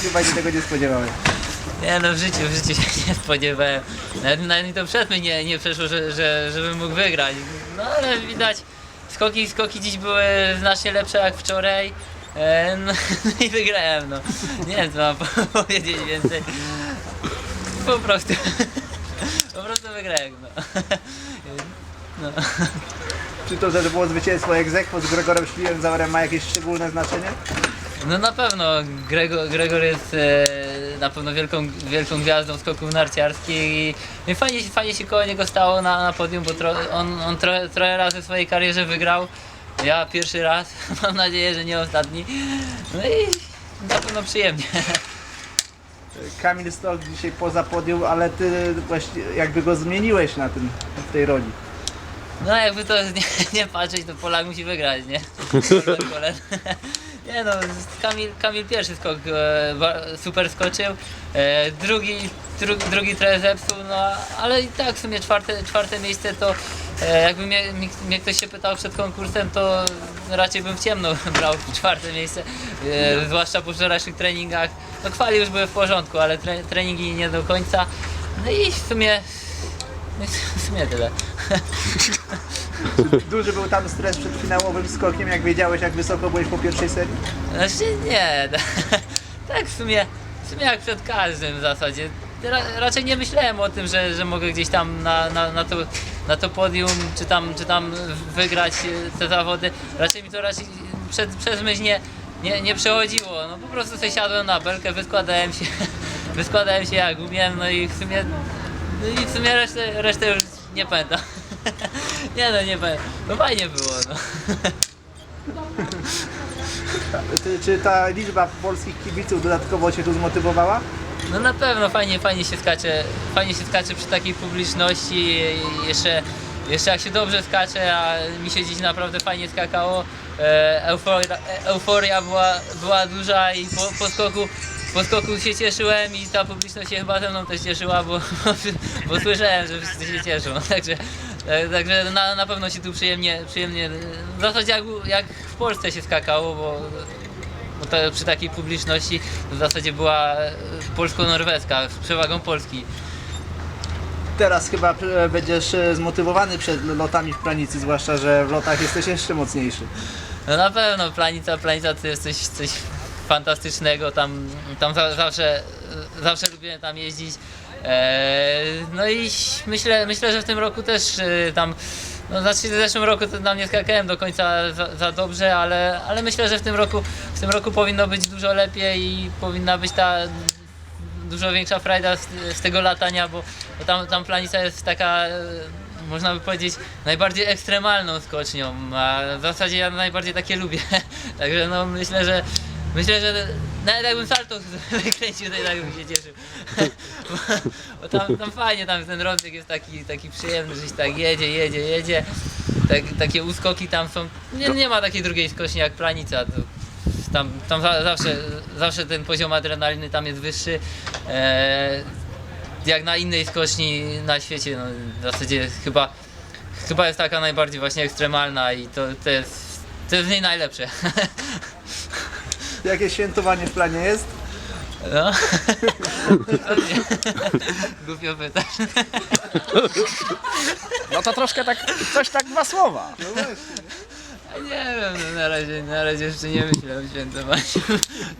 chyba się tego nie spodziewałem. Nie no w życiu, w życiu się nie spodziewałem. Nawet, nawet mi to przed mnie nie, nie przeszło, że, że, żebym mógł wygrać. No ale widać, skoki, skoki dziś były znacznie lepsze jak wczoraj. E, no, no i wygrałem, no. Nie wiem co mam powiedzieć więcej. Po prostu. Po prostu wygrałem, no. no. Czy to, że było zwycięstwo egzekwo z Gregorem Schlierenzauerem ma jakieś szczególne znaczenie? No na pewno Gregor, Gregor jest e, na pewno wielką, wielką gwiazdą skoków narciarskich i, i fajnie, się- fajnie się koło niego stało na, na podium, bo tro, on, on trochę, trochę razy w swojej karierze wygrał. Ja pierwszy raz, mam nadzieję, że nie ostatni. No i na pewno przyjemnie. Kamil Stoch dzisiaj poza podium, ale ty właśnie jakby go zmieniłeś na tym, w tej roli. No jakby to nie, nie patrzeć, to Polak musi wygrać, nie? Nie no, Kamil, Kamil pierwszy skok e, super skoczył, e, drugi, dru, drugi trochę zepsuł, no ale i tak w sumie czwarte, czwarte miejsce to e, jakby mnie, mnie ktoś się pytał przed konkursem, to raczej bym w ciemno brał czwarte miejsce, e, zwłaszcza po wczorajszych treningach. No kwali już były w porządku, ale tre, treningi nie do końca. No i w sumie, no i w sumie tyle. Duży był tam stres przed finałowym skokiem, jak wiedziałeś jak wysoko byłeś po pierwszej serii? Znaczy nie, tak w sumie, w sumie jak przed każdym w zasadzie. Ra, raczej nie myślałem o tym, że, że mogę gdzieś tam na, na, na, to, na to podium, czy tam, czy tam wygrać te zawody. Raczej mi to raczej przed, przez myśl nie, nie, nie przechodziło. No po prostu sobie siadłem na belkę, wyskładałem się, wyskładałem się jak umiem, no i w sumie, no i w sumie resztę, resztę już nie pamiętam. Nie no, nie pamiętam. No fajnie było, no. Czy, czy ta liczba polskich kibiców dodatkowo cię tu zmotywowała? No na pewno fajnie, fajnie się skacze, fajnie się skacze przy takiej publiczności jeszcze, jeszcze jak się dobrze skacze, a mi się dziś naprawdę fajnie skakało, e, euforia, euforia była, była duża i po, po skoku po skoku się cieszyłem i ta publiczność się chyba ze mną też cieszyła, bo, bo słyszałem, że wszyscy się cieszą. Także, e, także na, na pewno się tu przyjemnie, przyjemnie w zasadzie jak, jak w Polsce się skakało, bo bo to przy takiej publiczności w zasadzie była polsko-norweska z przewagą Polski. Teraz chyba e, będziesz e, zmotywowany przed lotami w Pranicy, zwłaszcza, że w lotach jesteś jeszcze mocniejszy. No na pewno planica, planica to jest coś, coś fantastycznego, tam, tam za, zawsze, zawsze lubiłem tam jeździć. E, no i myślę, myślę, że w tym roku też e, tam, no znaczy w zeszłym roku to tam nie skakałem do końca za, za dobrze, ale, ale myślę, że w tym roku, w tym roku powinno być dużo lepiej i powinna być ta dużo większa frajda z, z tego latania, bo, bo tam, tam planica jest taka, e, można by powiedzieć, najbardziej ekstremalną skocznią, a w zasadzie ja najbardziej takie lubię. Także no myślę, że myślę, że nawet jakbym salto wykręcił, to i tak bym się cieszył. bo, bo tam, tam fajnie, tam ten rozbieg jest taki, taki przyjemny, że się tak jedzie, jedzie, jedzie. Tak, takie uskoki tam są. Nie, nie ma takiej drugiej skoczni jak planica. Tam, tam za, zawsze, zawsze ten poziom adrenaliny tam jest wyższy. E, jak na innej skoczni na świecie, no, w zasadzie chyba, chyba jest taka najbardziej właśnie ekstremalna i to, to, jest, to jest w niej najlepsze. Jakie świętowanie w planie jest? No. Głupio pytasz. No to troszkę tak, coś tak dwa słowa. No właśnie. Nie wiem, no na razie, na razie jeszcze nie myślę o świętowaniu.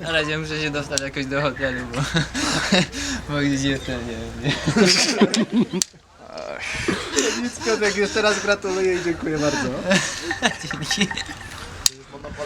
Na razie muszę się dostać jakoś do hotelu, bo, bo gdzieś jestem, nie wiem. Nie. Nic Piotrek, jeszcze raz gratuluję i dziękuję bardzo. Dzięki.